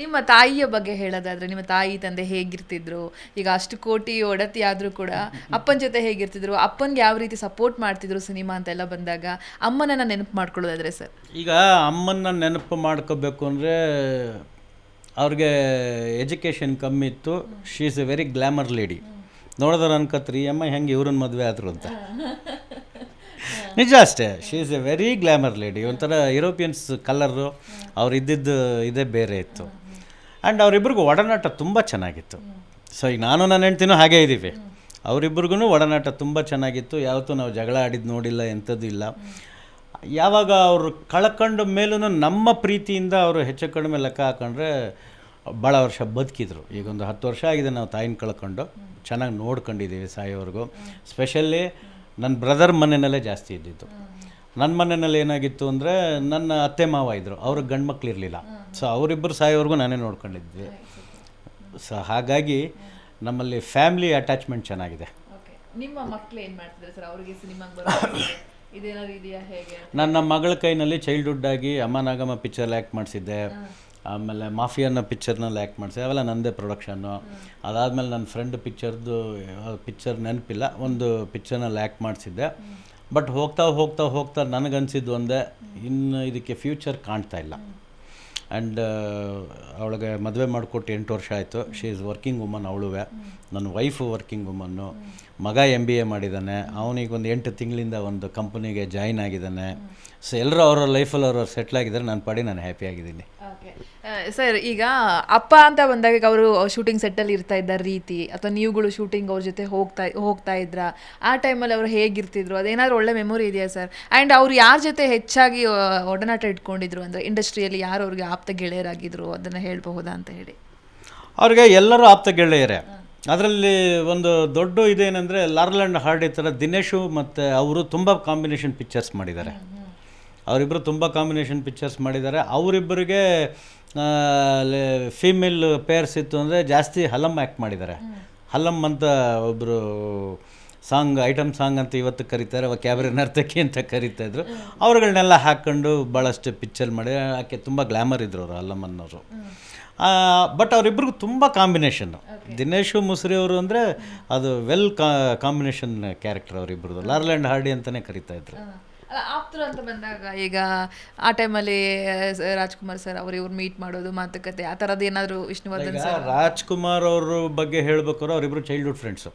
ನಿಮ್ಮ ತಾಯಿಯ ಬಗ್ಗೆ ಹೇಳೋದಾದ್ರೆ ನಿಮ್ಮ ತಾಯಿ ತಂದೆ ಹೇಗಿರ್ತಿದ್ರು? ಈಗ ಅಷ್ಟು ಕೋಟಿ ಒಡತಿ ಆದರೂ ಕೂಡ ಅಪ್ಪನ ಜೊತೆ ಹೇಗಿರ್ತಿದ್ರು? ಅಪ್ಪನಿಗೆ ಯಾವ ರೀತಿ ಸಪೋರ್ಟ್ ಮಾಡ್ತಿದ್ರು ಸಿನಿಮಾ ಅಂತೆಲ್ಲ ಬಂದಾಗ ಅಮ್ಮನನ್ನು ನೆನಪು ಮಾಡ್ಕೊಳ್ಳೋದಾದ್ರೆ ಸರ್? ಈಗ ಅಮ್ಮನ ನೆನಪು ಮಾಡ್ಕೋಬೇಕು ಅಂದರೆ ಅವ್ರಿಗೆ ಎಜುಕೇಷನ್ ಕಮ್ಮಿ ಇತ್ತು. She is a very glamour lady ನೋಡಿದ್ರೆ ಅನ್ಕತ್ರಿ ಅಮ್ಮ ಹೆಂಗೆ ಇವ್ರನ್ನ ಮದುವೆ ಆದರು ಅಂತ? ನಿಜ ಅಷ್ಟೇ. She is a very glamour lady ಒಂಥರ ಯುರೋಪಿಯನ್ಸ್ ಕಲರು ಅವ್ರು ಇದ್ದಿದ್ದು ಇದೇ ಬೇರೆ ಇತ್ತು. ಆ್ಯಂಡ್ ಅವರಿಬ್ರಿಗೂ ಒಡನಾಟ ತುಂಬ ಚೆನ್ನಾಗಿತ್ತು. ಸೊ ಈಗ ನಾನು ನನ್ನ ಹೆಂಡ್ತಿನೂ ಹಾಗೇ ಇದ್ದೀವಿ. ಅವರಿಬ್ರಿಗೂ ಒಡನಾಟ ತುಂಬ ಚೆನ್ನಾಗಿತ್ತು. ಯಾವತ್ತೂ ನಾವು ಜಗಳ ಆಡಿದ್ದು ನೋಡಿಲ್ಲ, ಎಂಥದ್ದು ಇಲ್ಲ. ಯಾವಾಗ ಅವರು ಕಳ್ಕೊಂಡ ಮೇಲೂ ನಮ್ಮ ಪ್ರೀತಿಯಿಂದ ಅವರು ಹೆಚ್ಚು ಕಡಿಮೆ ಲೆಕ್ಕ ಹಾಕೊಂಡ್ರೆ ಭಾಳ ವರ್ಷ ಬದುಕಿದ್ರು. ಈಗ ಒಂದು ಹತ್ತು ವರ್ಷ ಆಗಿದೆ ನಾವು ತಾಯಿನ ಕಳ್ಕೊಂಡು. ಚೆನ್ನಾಗಿ ನೋಡ್ಕೊಂಡಿದ್ದೀವಿ ಸಾಯೋವರೆಗೂ. ಸ್ಪೆಷಲಿ ನನ್ನ ಬ್ರದರ್ ಮನೆಯಲ್ಲೇ ಜಾಸ್ತಿ ಇದ್ದಿತ್ತು ನನ್ನ ಮನೆಯಲ್ಲಿ ಏನಾಗಿತ್ತು ಅಂದರೆ ನನ್ನ ಅತ್ತೆ ಮಾವ ಇದ್ದರು ಅವ್ರಿಗೆ ಗಂಡು ಮಕ್ಳು ಇರಲಿಲ್ಲ. ಸೊ ಅವರಿಬ್ಬರು ಸಾಯೋವರೆಗೂ ನಾನೇ ನೋಡ್ಕೊಂಡಿದ್ವಿ. ಸೊ ಹಾಗಾಗಿ ನಮ್ಮಲ್ಲಿ ಫ್ಯಾಮ್ಲಿ ಅಟ್ಯಾಚ್ಮೆಂಟ್ ಚೆನ್ನಾಗಿದೆ. ನಿಮ್ಮ ಮಕ್ಳು ಏನ್ ಮಾಡ್ತಿದ್ರು ಸರ್? ಅವ್ರಿಗೆ ಸಿನಿಮಾಗೆ ಬರೋದು ಇದೇನಾದ್ರು ಇದೆಯಾ ಹೇಗೆ ನನ್ನ ಮಗಳ ಕೈನಲ್ಲಿ ಚೈಲ್ಡ್ಹುಡ್ ಆಗಿ ಅಮ್ಮ ನಾಗಮ್ಮ ಪಿಕ್ಚರ್ ಆ್ಯಕ್ಟ್ ಮಾಡಿಸಿದ್ದೆ. ಆಮೇಲೆ ಮಾಫಿಯಾನ ಪಿಕ್ಚರ್ನಲ್ಲಿ ಆ್ಯಕ್ಟ್ ಮಾಡಿಸಿ, ಅವೆಲ್ಲ ನಂದೇ ಪ್ರೊಡಕ್ಷನ್ನು ಅದಾದಮೇಲೆ ನನ್ನ ಫ್ರೆಂಡ್ ಪಿಕ್ಚರ್ದು ಪಿಕ್ಚರ್ ನೆನಪಿಲ್ಲ, ಒಂದು ಪಿಕ್ಚರ್ನಲ್ಲಿ ಆ್ಯಕ್ಟ್ ಮಾಡಿಸಿದ್ದೆ. ಬಟ್ ಹೋಗ್ತಾ ಹೋಗ್ತಾ ಹೋಗ್ತಾ ನನಗನ್ಸಿದ್ದು ಒಂದೇ, ಇನ್ನು ಇದಕ್ಕೆ ಫ್ಯೂಚರ್ ಕಾಣ್ತಾ ಇಲ್ಲ. ಆ್ಯಂಡ್ ಅವಳಿಗೆ ಮದುವೆ ಮಾಡಿಕೊಟ್ಟು ಎಂಟು ವರ್ಷ ಆಯಿತು. ಶಿ ಈಸ್ ವರ್ಕಿಂಗ್ ವುಮನ್ ಅವಳುವೆ. ನನ್ನ ವೈಫು ವರ್ಕಿಂಗ್ ವುಮನ್ನು ಮಗ ಎಂ ಬಿ ಎ ಮಾಡಿದ್ದಾನೆ. ಅವನಿಗೆ ಒಂದು ಎಂಟು ತಿಂಗಳಿಂದ ಒಂದು ಕಂಪ್ನಿಗೆ ಜಾಯಿನ್ ಆಗಿದ್ದಾನೆ. ಸೊ ಎಲ್ಲರೂ ಅವರ ಲೈಫಲ್ಲಿ ಅವರು ಸೆಟ್ಲ್ ಆಗಿದ್ದಾರೆ. ನನ್ನ ಪಾಡಿ, ನಾನು ಹ್ಯಾಪಿ ಆಗಿದ್ದೀನಿ. ಸರ್ ಈಗ ಅಪ್ಪ ಅಂತ ಬಂದಾಗ ಅವರು ಶೂಟಿಂಗ್ ಸೆಟ್ಟಲ್ಲಿ ಇರ್ತಾ ಇದ್ದ ರೀತಿ ಅಥವಾ ನೀವುಗಳು ಶೂಟಿಂಗ್ ಅವ್ರ ಜೊತೆ ಹೋಗ್ತಾ ಹೋಗ್ತಾ ಇದ್ರ? ಆ ಟೈಮಲ್ಲಿ ಅವರು ಹೇಗಿರ್ತಿದ್ರು? ಅದೇನಾದ್ರು ಒಳ್ಳೆ ಮೆಮೊರಿ ಇದೆಯಾ ಸರ್ ಆ್ಯಂಡ್ ಅವ್ರು ಯಾರ ಜೊತೆ ಹೆಚ್ಚಾಗಿ ಒಡನಾಟ ಇಟ್ಕೊಂಡಿದ್ರು? ಅಂದರೆ ಇಂಡಸ್ಟ್ರಿಯಲ್ಲಿ ಯಾರು ಅವ್ರಿಗೆ ಆಪ್ತ ಗೆಳೆಯರಾಗಿದ್ರು? ಅದನ್ನು ಹೇಳಬಹುದಾ ಅಂತ ಹೇಳಿ. ಅವ್ರಿಗೆ ಎಲ್ಲರೂ ಆಪ್ತ ಗೆಳೆಯರೇ. ಅದರಲ್ಲಿ ಒಂದು ದೊಡ್ಡ ಇದೇನೆಂದರೆ ಲಾರ್ಲ್ ಆ್ಯಂಡ್ ಹಾರ್ಡಿ ಥರ ದಿನೇಶು ಮತ್ತು ಅವರು ತುಂಬ ಕಾಂಬಿನೇಷನ್ ಪಿಕ್ಚರ್ಸ್ ಮಾಡಿದ್ದಾರೆ. ಅವರಿಬ್ಬರು ತುಂಬ ಕಾಂಬಿನೇಷನ್ ಪಿಕ್ಚರ್ಸ್ ಮಾಡಿದ್ದಾರೆ. ಅವರಿಬ್ಬರಿಗೆ ಫೀಮೇಲ್ ಪೇರ್ಸ್ ಇತ್ತು ಅಂದರೆ ಜಾಸ್ತಿ ಹಲಮ್ ಆ್ಯಕ್ಟ್ ಮಾಡಿದ್ದಾರೆ. ಹಲಮ್ ಅಂತ ಒಬ್ಬರು ಸಾಂಗ್ ಐಟಮ್ ಸಾಂಗ್ ಅಂತ ಇವತ್ತು ಕರೀತಾರೆ. ಅವ ಕ್ಯಾಬ್ರೆ ನರ್ತಕಿ ಅಂತ ಕರೀತಾ ಇದ್ರು. ಅವ್ರುಗಳನ್ನೆಲ್ಲ ಹಾಕ್ಕೊಂಡು ಭಾಳಷ್ಟು ಪಿಕ್ಚರ್ ಮಾಡಿ ಆಕೆ ತುಂಬ ಗ್ಲ್ಯಾಮರ್ ಇದ್ರು ಅವರು ಹಲಮ್ ಅನ್ನೋರು. ಬಟ್ ಅವರಿಬ್ರಿಗೂ ತುಂಬ ಕಾಂಬಿನೇಷನ್ನು ದಿನೇಶು ಮುಸ್ರಿ ಅವರು ಅಂದರೆ ಅದು ವೆಲ್ ಕಾಂಬಿನೇಷನ್ ಕ್ಯಾರೆಕ್ಟರ್ ಅವರಿಬ್ರದ್ದು ಲಾರ್ಲ್ಯಾಂಡ್ ಹಾರ್ಡಿ ಅಂತಲೇ ಕರಿತಾ ಇದ್ರು. ಅಲ್ಲ ಆಪ್ತರು ಅಂತ ಬಂದಾಗ ಈಗ ಆ ಟೈಮಲ್ಲಿ ರಾಜ್ಕುಮಾರ್ ಸರ್ ಅವ್ರು ಇವ್ರು ಮೀಟ್ ಮಾಡೋದು ಮಾತುಕತೆ ಆ ಥರದ್ದು ಏನಾದರೂ ವಿಷ್ಣುವರ್ಧನ್ ಈಗ ರಾಜ್ಕುಮಾರ್ ಅವ್ರ ಬಗ್ಗೆ ಹೇಳ್ಬೇಕಾದ್ರೆ ಅವರಿಬ್ರು ಚೈಲ್ಡ್ಹುಡ್ ಫ್ರೆಂಡ್ಸು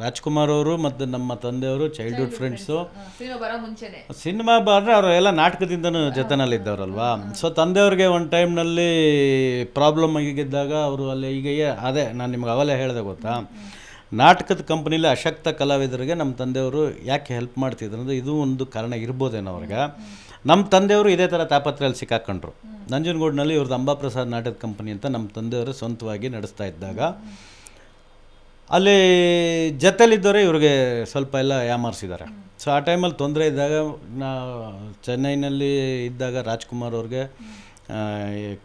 ರಾಜ್ಕುಮಾರ್ ಅವರು ಮತ್ತು ನಮ್ಮ ತಂದೆಯವರು ಚೈಲ್ಡ್ಹುಡ್ ಫ್ರೆಂಡ್ಸು ಸಿನಿಮಾ ಬರೋ ಮುಂಚೆನೆ. ಸಿನಿಮಾ ಬಂದರೆ ಅವರು ಎಲ್ಲ ನಾಟಕದಿಂದನೂ ಜೊತೆನಲ್ಲಿದ್ದವರಲ್ವಾ? ಸೊ ತಂದೆಯವ್ರಿಗೆ ಒಂದು ಟೈಮ್ನಲ್ಲಿ ಪ್ರಾಬ್ಲಮ್ ಆಗಿದ್ದಾಗ ಅವರು ಅಲ್ಲಿ ಈಗ ಅದೇ ನಾನು ನಿಮ್ಗೆ ಅವಲೇ ಹೇಳಿದೆ ಗೊತ್ತಾ? ನಾಟಕದ ಕಂಪ್ನಿಲಿ ಅಶಕ್ತ ಕಲಾವಿದರಿಗೆ ನಮ್ಮ ತಂದೆಯವರು ಯಾಕೆ ಹೆಲ್ಪ್ ಮಾಡ್ತಿದ್ರು ಅಂದರೆ ಇದು ಒಂದು ಕಾರಣ ಇರ್ಬೋದೇನೋ ಅವ್ರಿಗೆ. ನಮ್ಮ ತಂದೆಯವರು ಇದೇ ಥರ ತಾಪತ್ರೆಯಲ್ಲಿ ಸಿಕ್ಕಾಕೊಂಡ್ರು. ನಂಜನಗೂಡಿನಲ್ಲಿ ಇವ್ರದ್ದು ಅಂಬಾಪ್ರಸಾದ್ ನಾಟಕ ಕಂಪನಿ ಅಂತ ನಮ್ಮ ತಂದೆಯವರು ಸ್ವಂತವಾಗಿ ನಡೆಸ್ತಾ ಇದ್ದಾಗ. ಅಲ್ಲಿ ಜೊತೆಲಿದ್ದವರೇ ಇವ್ರಿಗೆ ಸ್ವಲ್ಪ ಎಲ್ಲ ಯಾಮಾರಿಸಿದ್ದಾರೆ. ಸೊ ಆ ಟೈಮಲ್ಲಿ ತೊಂದರೆ ಇದ್ದಾಗ ನಾ ಚೆನ್ನೈನಲ್ಲಿ ಇದ್ದಾಗ ರಾಜ್ಕುಮಾರ್ ಅವ್ರಿಗೆ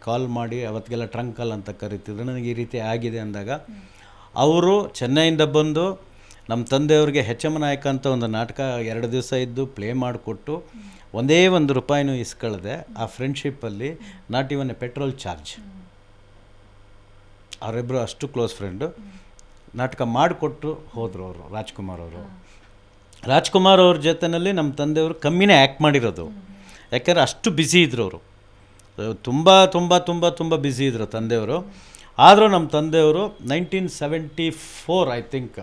ಕಾಲ್ ಮಾಡಿ ಅವತ್ತಿಗೆಲ್ಲ ಟ್ರಂಕ್ ಕಾಲ್ ಅಂತ ಕರಿತಿದ್ರು. ನನಗೆ ಈ ರೀತಿ ಆಗಿದೆ ಅಂದಾಗ ಅವರು ಚೆನ್ನೈಯಿಂದ ಬಂದು ನಮ್ಮ ತಂದೆಯವ್ರಿಗೆ ಹೆಚ್ ಎಂ ನಾಯಕ ಅಂತ ಒಂದು ನಾಟಕ ಎರಡು ದಿವಸ ಇದ್ದು ಪ್ಲೇ ಮಾಡಿಕೊಟ್ಟು ಒಂದೇ ಒಂದು ರೂಪಾಯಿನೂ ಇಸ್ಕೊಳ್ಳದೆ ಆ ಫ್ರೆಂಡ್ಶಿಪ್ಪಲ್ಲಿ not even a petrol charge. ಅವರಿಬ್ಬರು ಅಷ್ಟು ಕ್ಲೋಸ್ ಫ್ರೆಂಡು. ನಾಟಕ ಮಾಡಿಕೊಟ್ಟು ಹೋದರು ಅವರು, ರಾಜ್ಕುಮಾರ್ ಅವರು. ರಾಜ್ಕುಮಾರ್ ಅವ್ರ ಜೊತೆಯಲ್ಲಿ ನಮ್ಮ ತಂದೆಯವರು ಕಮ್ಮಿನೇ ಆ್ಯಕ್ಟ್ ಮಾಡಿರೋದು. ಯಾಕೆಂದರೆ ಅಷ್ಟು ಬ್ಯುಸಿ ಇದ್ರು ಅವರು. ತುಂಬ ತುಂಬ ತುಂಬ ತುಂಬ ಬ್ಯುಸಿ ಇದ್ದರು ತಂದೆಯವರು. ಆದರೂ ನಮ್ಮ ತಂದೆಯವರು nineteen seventy four I think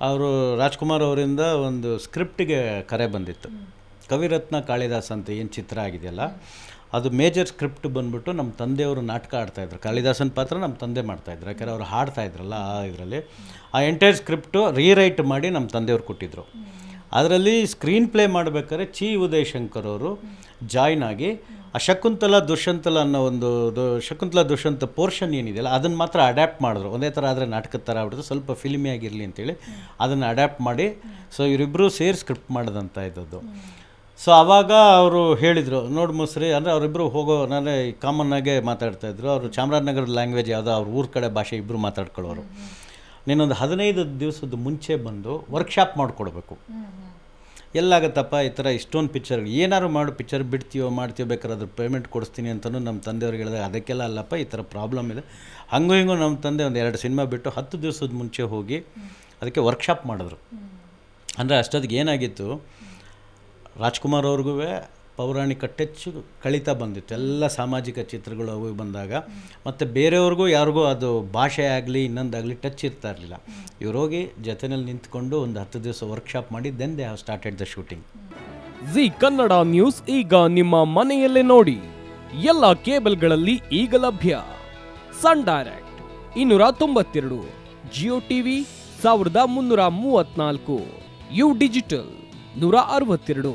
ಅವರು ರಾಜ್ಕುಮಾರ್ ಅವರಿಂದ ಒಂದು ಸ್ಕ್ರಿಪ್ಟಿಗೆ ಕರೆ ಬಂದಿತ್ತು. ಕವಿರತ್ನ ಕಾಳಿದಾಸ್ ಅಂತ ಏನು ಚಿತ್ರ ಆಗಿದೆಯಲ್ಲ ಅದು ಮೇಜರ್ ಸ್ಕ್ರಿಪ್ಟ್ ಬಂದ್ಬಿಟ್ಟು ನಮ್ಮ ತಂದೆಯವರು ನಾಟಕ ಆಡ್ತಾಯಿದ್ರು ಕಾಳಿದಾಸನ ಪಾತ್ರ ನಮ್ಮ ತಂದೆ ಮಾಡ್ತಾಯಿದ್ರು ಯಾಕಂದರೆ ಅವ್ರು ಹಾಡ್ತಾಯಿದ್ರಲ್ಲ ಆ ಇದರಲ್ಲಿ. ಆ ಎಂಟೈರ್ ಸ್ಕ್ರಿಪ್ಟು ರೀರೈಟ್ ಮಾಡಿ ನಮ್ಮ ತಂದೆಯವರು ಕೊಟ್ಟಿದ್ದರು ಅದರಲ್ಲಿ ಸ್ಕ್ರೀನ್ ಪ್ಲೇ ಮಾಡಬೇಕಾದ್ರೆ ಚಿ ಉದಯ್ ಶಂಕರ್ ಅವರು ಜಾಯ್ನ್ ಆಗಿ ಆ ಶಕುಂತಲ ದುಷ್ಯಂತಲ ಅನ್ನೋ ಒಂದು ಶಕುಂತಲ ದುಷ್ಯಂತ ಪೋರ್ಷನ್ ಏನಿದೆಯಲ್ಲ, ಅದನ್ನು ಮಾತ್ರ ಅಡ್ಯಾಪ್ಟ್ ಮಾಡಿದ್ರು. ಒಂದೇ ಥರ ಆದರೆ ನಾಟಕದ ಥರ ಆಗ್ಬಿಡ್ತು. ಸ್ವಲ್ಪ ಫಿಲ್ಮಿ ಆಗಿರಲಿ ಅಂತೇಳಿ ಅದನ್ನು ಅಡ್ಯಾಪ್ಟ್ ಮಾಡಿ ಸೊ ಇವರಿಬ್ಬರು ಸೇರಿ ಸ್ಕ್ರಿಪ್ಟ್ ಮಾಡಿದಂಥ ಇದ್ದದ್ದು. ಸೊ ಆವಾಗ ಅವರು ಹೇಳಿದರು, ನೋಡಿ ಮುಸ್ರಿ, ಅಂದರೆ ಅವರಿಬ್ಬರು ಹೋಗೋ, ನಾನೇ ಕಾಮನ್ ಆಗೇ ಮಾತಾಡ್ತಾಯಿದ್ರು ಅವರು ಚಾಮರಾಜನಗರ ಲ್ಯಾಂಗ್ವೇಜ್ ಯಾವುದೋ ಅವ್ರ ಊರ ಕಡೆ ಭಾಷೆ ಇಬ್ಬರು ಮಾತಾಡ್ಕೊಳ್ಳೋರು. ನೀನೊಂದು ಹದಿನೈದು ದಿವಸದ ಮುಂಚೆ ಬಂದು ವರ್ಕ್ಶಾಪ್ ಮಾಡಿಕೊಡ್ಬೇಕು. ಎಲ್ಲಾಗತ್ತಪ್ಪ ಈ ಥರ ಇಷ್ಟೊಂದು ಪಿಕ್ಚರ್ ಏನಾದ್ರು ಮಾಡು ಪಿಕ್ಚರ್ ಬಿಡ್ತೀವೋ ಮಾಡ್ತೀವೋ ಬೇಕಾದ್ರೆ ಅದ್ರ ಪೇಮೆಂಟ್ ಕೊಡಿಸ್ತೀನಿ ಅಂತಲೂ ನಮ್ಮ ತಂದೆಯವ್ರಿಗೆ ಹೇಳಿದಾಗ ಅದಕ್ಕೆಲ್ಲ ಅಲ್ಲಪ್ಪ ಈ ಥರ ಪ್ರಾಬ್ಲಮ್ ಇದೆ. ಹಂಗೂ ಹಿಂಗೂ ನಮ್ಮ ತಂದೆ ಒಂದು ಎರಡು ಸಿನಿಮಾ ಬಿಟ್ಟು ಹತ್ತು ದಿವಸದ ಮುಂಚೆ ಹೋಗಿ ಅದಕ್ಕೆ ವರ್ಕ್ಶಾಪ್ ಮಾಡಿದ್ರು. ಅಂದರೆ ಅಷ್ಟೊತ್ತಿಗೆ ಏನಾಗಿತ್ತು ರಾಜ್ಕುಮಾರ್ ಅವ್ರಿಗೂ ಪೌರಾಣಿಕ ಟಚ್ ಕಳೀತಾ ಬಂದಿತ್ತು. ಎಲ್ಲ ಸಾಮಾಜಿಕ ಚಿತ್ರಗಳು ಅವು ಬಂದಾಗ. ಮತ್ತು ಬೇರೆಯವ್ರಿಗೂ ಯಾರಿಗೂ ಅದು ಭಾಷೆ ಆಗಲಿ ಇನ್ನೊಂದಾಗಲಿ ಟಚ್ ಇರ್ತಾ ಇರಲಿಲ್ಲ. ಇವ್ರು ಹೋಗಿ ನಿಂತ್ಕೊಂಡು ಒಂದು ಹತ್ತು ದಿವಸ ವರ್ಕ್ಶಾಪ್ ಮಾಡಿ then they have started the shooting Zee Kannada news ಈಗ ನಿಮ್ಮ ಮನೆಯಲ್ಲೇ ನೋಡಿ. ಎಲ್ಲ ಕೇಬಲ್ಗಳಲ್ಲಿ ಈಗ ಲಭ್ಯ. ಸನ್ ಡೈರೆಕ್ಟ್ ಇನ್ನೂರ ತೊಂಬತ್ತೆರಡು, ಜಿಯೋ ಟಿವಿ ಸಾವಿರದ ಮುನ್ನೂರ ಮೂವತ್ನಾಲ್ಕು, ಯು ಡಿಜಿಟಲ್ ನೂರ ಅರವತ್ತೆರಡು.